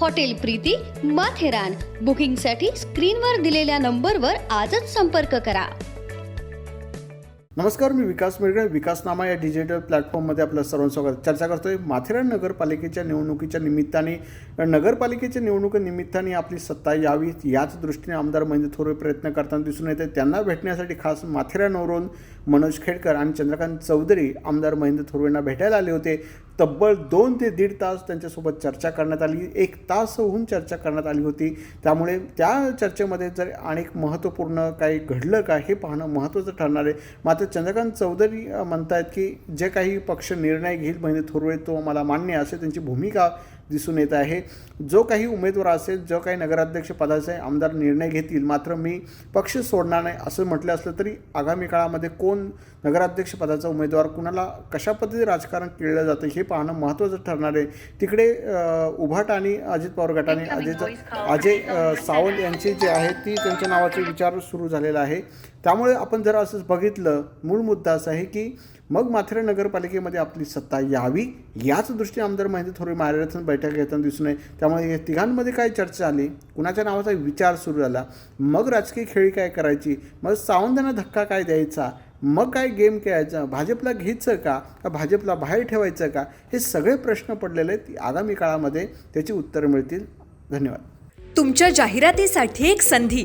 hotel Preeti Matheran बुकिंगसाठी स्क्रीनवर दिलेल्या नंबरवर आजच संपर्क करा. नमस्कार मी विकास मिरगळे. विकासनामा या डिजिटल प्लॅटफॉर्ममध्ये आपलं सर्वांचं स्वागत. चर्चा करतोय माथेरान नगरपालिकेच्या निवडणुकीच्या निमित्ताने. नगरपालिकेच्या निवडणुकीनिमित्ताने आपली सत्ता यावी याच दृष्टीने आमदार महेंद्र थोरवे प्रयत्न करताना दिसून येते. त्यांना भेटण्यासाठी खास माथेरानवरून मनोज खेडकर आणि चंद्रकांत चौधरी आमदार महेंद्र थोरवेंना भेटायला आले होते. तब्बल दोन ते दीड तास त्यांच्यासोबत चर्चा करण्यात आली. एक तासहून चर्चा करण्यात आली होती. त्यामुळे त्या चर्चेमध्ये जर अनेक महत्त्वपूर्ण काही घडलं का हे पाहणं महत्त्वाचं ठरणार आहे. मात्र चंद्रकांत चौधरी म्हणत म्हणतायत की जे काही पक्ष निर्णय घेईल म्हणजे थोरवे तो मला मान्य असे त्यांची भूमिका दिसून येत आहे. जो काही उमेदवार असेल जो काही नगराध्यक्ष पदाचे आमदार निर्णय घेतील मात्र मी पक्ष सोडणार नाही असं म्हटलं असलं तरी आगामी काळामध्ये कोण नगराध्यक्ष पदाचा उमेदवार कुणाला कशा पद्धतीने राजकारण केलं जातं हे पाहणं महत्त्वाचं ठरणार आहे. तिकडे उभाट आणि अजित पवार गटाने अजय अजय सावंत यांची जे आहे ती त्यांच्या नावाचे विचार सुरू झालेला आहे. त्यामुळे आपण जर असं बघितलं मूळ मुद्दा असा आहे की मग माथेरान नगरपालिकेमध्ये आपली सत्ता यावी याच दृष्टीने आमदार महेंद्र थोरवे महाराजांचं बैठक घेताना दिसून नये त्यामुळे या तिघांमध्ये काय चर्चा आली? कुणाच्या नावाचा विचार सुरू झाला? मग राजकीय खेळी काय करायची? मग सावंतांना धक्का काय द्यायचा? मग काय गेम खेळायचा? भाजपला घ्यायचं का? का भाजपला बाहेर ठेवायचं का? हे सगळे प्रश्न पडलेले आहेत. आगामी काळामध्ये त्याची उत्तरं मिळतील. धन्यवाद. तुमच्या जाहिरातीसाठी एक संधी.